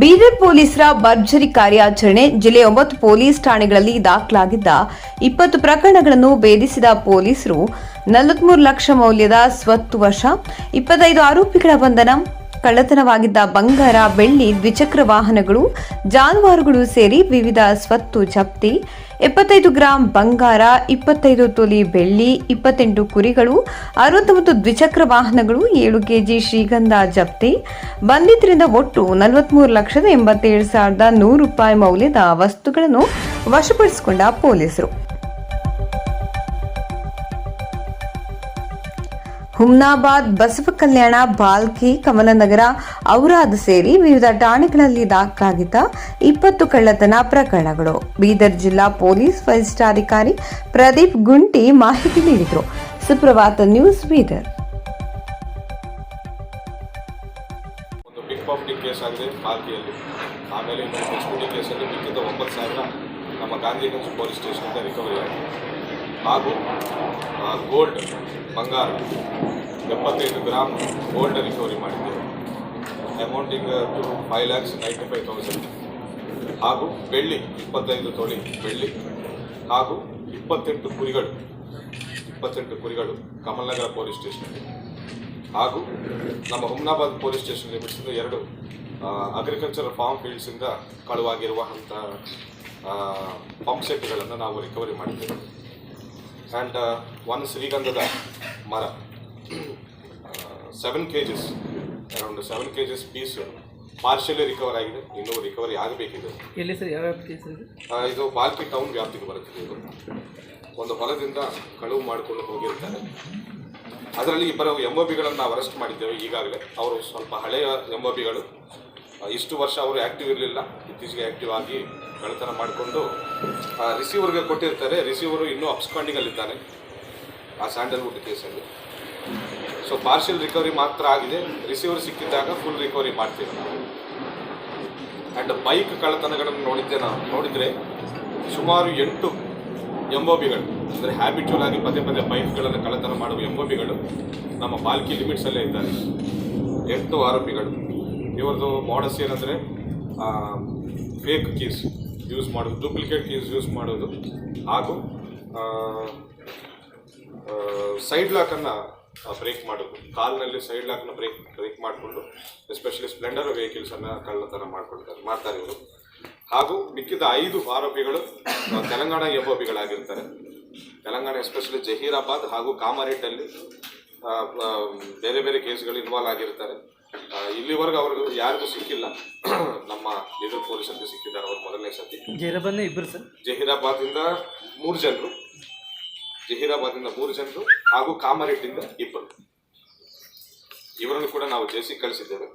ಬೀದರ್ ಪೊಲೀಸರ ಭರ್ಜರಿ ಕಾರ್ಯಾಚರಣೆ ಜಿಲ್ಲೆಯ ಒಂಬತ್ತು ಪೊಲೀಸ್ ಠಾಣೆಗಳಲ್ಲಿ ದಾಖಲಾಗಿದ್ದ ಇಪ್ಪತ್ತು ಪ್ರಕರಣಗಳನ್ನು ಭೇದಿಸಿದ ಪೊಲೀಸರು ನಲವತ್ಮೂರು ಲಕ್ಷ ಮೌಲ್ಯದ ಸ್ವತ್ತು ವಶ, ಇಪ್ಪತ್ತೈದು ಆರೋಪಿಗಳ ಬಂಧನ, ಕಳ್ಳತನವಾಗಿದ್ದ ಬಂಗಾರ, ಬೆಳ್ಳಿ, ದ್ವಿಚಕ್ರ ವಾಹನಗಳು, ಜಾನುವಾರುಗಳು ಸೇರಿ ವಿವಿಧ ಸ್ವತ್ತು ಜಪ್ತಿ ಎಪ್ಪತ್ತೈದು ಗ್ರಾಂ ಬಂಗಾರ, ಇಪ್ಪತ್ತೈದು ತೊಲಿ ಬೆಳ್ಳಿ, ಇಪ್ಪತ್ತೆಂಟು ಕುರಿಗಳು, ಅರವತ್ತೊಂಬತ್ತು ದ್ವಿಚಕ್ರ ವಾಹನಗಳು, ಏಳು ಕೆಜಿ ಶ್ರೀಗಂಧ ಜಪ್ತಿ. ಬಂಧಿತರಿಂದ ಒಟ್ಟು ನಲವತ್ಮೂರು ಲಕ್ಷದ ಎಂಬತ್ತೇಳು ಸಾವಿರದ ನೂರು ರೂಪಾಯಿ ಮೌಲ್ಯದ ವಸ್ತುಗಳನ್ನು ವಶಪಡಿಸಿಕೊಂಡ ಪೊಲೀಸರು. ಹುಮ್ನಾಬಾದ್ ಬಸವ ಕಲ್ಯಾಣ ಬಾಲ್ಕಿ ಕಮಲನಗರ ಔರಾದ್ ಸೇರಿ ವಿವಿಧ ಠಾಣೆಗಳಲ್ಲಿ ದಾಖಲಾಗಿದ್ದ ಇಪ್ಪತ್ತು ಕಳ್ಳತನ ಪ್ರಕರಣಗಳು. ಬೀದರ್ ಜಿಲ್ಲಾ ಪೊಲೀಸ್ ವರಿಷ್ಠಾಧಿಕಾರಿ ಪ್ರದೀಪ್ ಗುಂಟಿ ಮಾಹಿತಿ ನೀಡಿದರು. ಸುಪ್ರಭಾತ ನ್ಯೂಸ್ ಬೀದರ್. ಕೇಸ್ ಆಗಿದೆ ಪಾಲ್ಕಿಯಲ್ಲಿ ಆಮೇಲೆ ಇನ್ನೊಂದು ಸ್ಕೂಟಿ ಕೇಸಲ್ಲಿ ಮಿಕ್ಕಿದ ಒಂಬತ್ತು ಸಾವಿರ ನಮ್ಮ ಗಾಂಧಿಗಂಜ್ ಪೊಲೀಸ್ ಸ್ಟೇಷನಿಂದ ರಿಕವರಿ ಆಗಿದೆ. ಹಾಗೂ ಗೋಲ್ಡ್ ಬಂಗಾರ, ಎಪ್ಪತ್ತೈದು ಗ್ರಾಮ್ ಗೋಲ್ಡ್ ರಿಕವರಿ ಮಾಡಿದ್ದೇವೆ. Amounting to five lakhs ninety five thousand ಹಾಗೂ ಬೆಳ್ಳಿ ಇಪ್ಪತ್ತೈದು ತೊಳಿ ಬೆಳ್ಳಿ ಹಾಗೂ ಇಪ್ಪತ್ತೆಂಟು ಕುರಿಗಳು ಇಪ್ಪತ್ತೆಂಟು ಕುರಿಗಳು ಕಮಲ್ನಗರ ಪೊಲೀಸ್ ಸ್ಟೇಷನಲ್ಲಿ ಹಾಗೂ ನಮ್ಮ ಹುಮ್ನಾಬಾದ್ ಪೊಲೀಸ್ ಸ್ಟೇಷನ್ ಲಿಮಿಟ್ಸಿಂದ ಎರಡು ಅಗ್ರಿಕಲ್ಚರ್ ಫಾರ್ಮ್ ಫೀಲ್ಡ್ಸಿಂದ ಕಳುವಾಗಿರುವಂಥ ಪಂಪ್ ಸೆಟ್ಗಳನ್ನು ನಾವು ರಿಕವರಿ ಮಾಡಿದ್ದೇವೆ. ಆ್ಯಂಡ್ ಒನ್ ಶ್ರೀಗಂಧದ ಮರ seven K Gs around seven K Gs piece partially recover ಆಗಿದೆ. ಇನ್ನೂ ರಿಕವರಿ ಆಗಬೇಕಿದೆ. ಎಲ್ಲಿ ಸರ್ ಯಾವ ಇದೆ? ಬಾಲ್ಕಿ ಟೌನ್ ವ್ಯಾಪ್ತಿಗೆ ಬರುತ್ತದೆ ಇದು. ಒಂದು ಹೊಲದಿಂದ ಕಳುವು ಮಾಡಿಕೊಂಡು ಹೋಗಿರ್ತಾರೆ. ಅದರಲ್ಲಿ ಇಬ್ಬರು ಬಿಗಳನ್ನು ನಾವು ಅರೆಸ್ಟ್ ಮಾಡಿದ್ದೇವೆ ಈಗಾಗಲೇ. ಅವರು ಸ್ವಲ್ಪ ಹಳೆಯ ಎಂಒಬಿಗಳು ಇಷ್ಟು ವರ್ಷ ಅವರು ಆ್ಯಕ್ಟಿವ್ ಇರಲಿಲ್ಲ. ಇತ್ತೀಚೆಗೆ ಆ್ಯಕ್ಟಿವ್ ಆಗಿ ಕಳ್ಳತನ ಮಾಡಿಕೊಂಡು ರಿಸೀವರ್ಗೆ ಕೊಟ್ಟಿರ್ತಾರೆ. ರಿಸೀವರು ಇನ್ನೂ ಅಪ್ಸ್ಕಾಂಡಿಂಗಲ್ಲಿದ್ದಾನೆ, ಆ ಸ್ಯಾಂಡಲ್ವುಡ್ ಕೇಸಲ್ಲಿ. ಸೊ ಪಾರ್ಷಿಯಲ್ ರಿಕವರಿ ಮಾತ್ರ ಆಗಿದೆ. ರಿಸೀವರ್ ಸಿಕ್ಕಿದ್ದಾಗ ಫುಲ್ ರಿಕವರಿ ಮಾಡ್ತೀವಿ. ಆ್ಯಂಡ್ ಬೈಕ್ ಕಳ್ಳತನಗಳನ್ನು ನೋಡಿದ್ದೆ ನಾವು ನೋಡಿದರೆ ಸುಮಾರು ಎಂಟು ಎಂಒಬಿಗಳು ಅಂದರೆ ಹ್ಯಾಬಿಚುವಲ್ ಆಗಿ ಪದೇ ಪದೇ ಬೈಕ್ಗಳನ್ನು ಕಳ್ಳತನ ಮಾಡುವ ಎಂಒಬಿಗಳು ನಮ್ಮ ಬಾಲ್ಕಿ ಲಿಮಿಟ್ಸಲ್ಲೇ ಇದ್ದಾರೆ. ಎಂಟು ಆರೋಪಿಗಳು. ಇವ್ರದ್ದು ಮಾಡಸ್ ಏನಂದರೆ ಫೇಕ್ ಕೀಸ್ ಯೂಸ್ ಮಾಡೋದು ಡೂಪ್ಲಿಕೇಟ್ ಕೀಸ್ ಯೂಸ್ ಮಾಡೋದು. ಹಾಗೂ ಸೈಡ್ ಲಾಕನ್ನು ಬ್ರೇಕ್ ಮಾಡೋದು. ಕಾಲ್ನಲ್ಲಿ ಸೈಡ್ ಲಾಕ್ನ ಬ್ರೇಕ್ ಬ್ರೇಕ್ ಮಾಡಿಕೊಂಡು ಎಸ್ಪೆಷಲಿ ಸ್ಪ್ಲೆಂಡರ್ ವೆಹಿಕಲ್ಸನ್ನು ಕಳ್ಳತನ ಮಾಡ್ಕೊಳ್ತಾರೆ, ಮಾಡ್ತಾರೆ ಇವರು. ಹಾಗೂ ಮಿಕ್ಕಿದ ಐದು ಆರೋಪಿಗಳು ತೆಲಂಗಾಣ ಎಫ್ಒಬಿಗಳಾಗಿರ್ತಾರೆ ತೆಲಂಗಾಣ ಎಸ್ಪೆಷಲಿ ಜಹೀರಾಬಾದ್ ಹಾಗೂ ಕಾಮಾರೇಟಲ್ಲಿ ಬೇರೆ ಬೇರೆ ಕೇಸ್ಗಳು ಇನ್ವಾಲ್ವ್ ಆಗಿರ್ತಾರೆ. ಇಲ್ಲಿವರೆಗೂ ಅವ್ರಿಗೂ ಯಾರಿಗೂ ಸಿಕ್ಕಿಲ್ಲ. ನಮ್ಮ ಲೀಡರ್ ಪೊಲೀಸ್ ಅಂತ ಸಿಕ್ಕಿದ್ದಾರೆ ಅವ್ರು ಮೊದಲನೇ ಸತಿ ಜಹೀರಾಬಾದ್ ಇಬ್ಬರು ಸರ್? ಜಹೀರಾಬಾದಿಂದ ಮೂರು ಜನರು. ಜಹೀರಾಬಾದಿಂದ ಮೂರು ಜನರು ಹಾಗೂ ಕಾಮರೇಟಿಂದ ಇಬ್ಬರು. ಇವರನ್ನು ಕೂಡ ನಾವು ಜೇಸಿ ಕಳಿಸಿದ್ದೇವೆ.